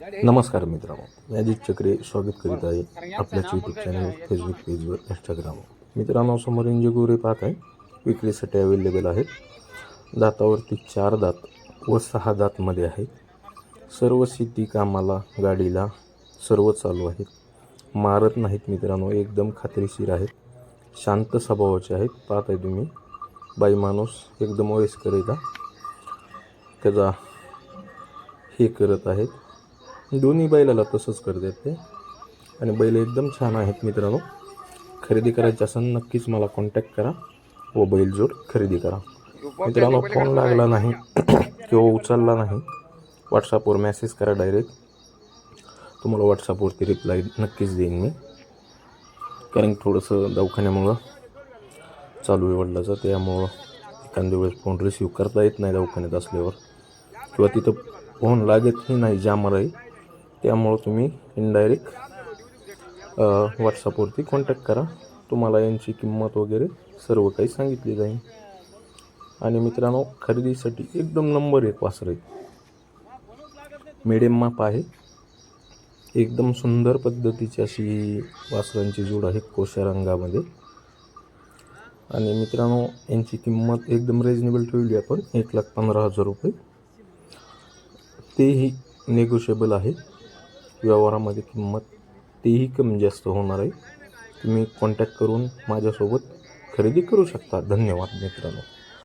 नमस्कार मित्रांनो. मी अजित चक्रे स्वागत करीत आहे आपल्याच यूट्यूब चॅनल फेसबुक पेजवर इंस्टाग्रामवर मित्रांनो समोर इंजगोरे पाहत आहे. विक्रीसाठी अवेलेबल आहेत. दातावरती चार दात व सहा दातमध्ये आहेत. सर्व शेती कामाला गाडीला सर्व चालू आहेत. मारत नाहीत मित्रांनो एकदम खात्रीशीर आहेत. शांत स्वभावाचे आहेत. पाहत आहे तुम्ही. बाई माणूस एकदम वयस्कर आहे का? त्याचा हे करत आहेत. दोन्ही बैलाला तसंच करतात ते आणि बैल एकदम छान आहेत मित्रांनो. खरेदी करायची असेल नक्कीच मला कॉन्टॅक्ट करा व बैलजोड खरेदी करा. मित्रांनो फोन लागला नाही किंवा उचलला नाही व्हॉट्सअपवर मेसेज करा डायरेक्ट तुम्हाला व्हॉट्सअपवरती रिप्लाय नक्कीच देईन मी. कारण थोडंसं दवाखान्यामुळं चालू आहे वडिलाचं त्यामुळं एखाद्या वेळेस फोन रिसीव करता येत नाही दवाखान्यात असल्यावर. किंवा तिथं फोन लागतही नाही जामर त्यामुळं तुम्ही इनडायरेक्ट व्हॉट्सअपवरती कॉन्टॅक्ट करा. तुम्हाला यांची किंमत वगैरे सर्व काही सांगितली जाईल. आणि मित्रांनो खरेदीसाठी एकदम नंबर एक वासर आहे. मिडियम माप आहे. एकदम सुंदर पद्धतीची अशी वासरांची जोड आहे कोशा रंगामध्ये. आणि मित्रांनो यांची किंमत एकदम रिजनेबल ठेवली आपण एक लाख पंधरा हजार रुपये. तेही नेगोशिएबल आहे. व्यवहारामध्ये किंमत तेही कमी जास्त होणार आहे. तुम्ही कॉन्टॅक्ट करून माझ्यासोबत खरेदी करू शकता. धन्यवाद मित्रांनो.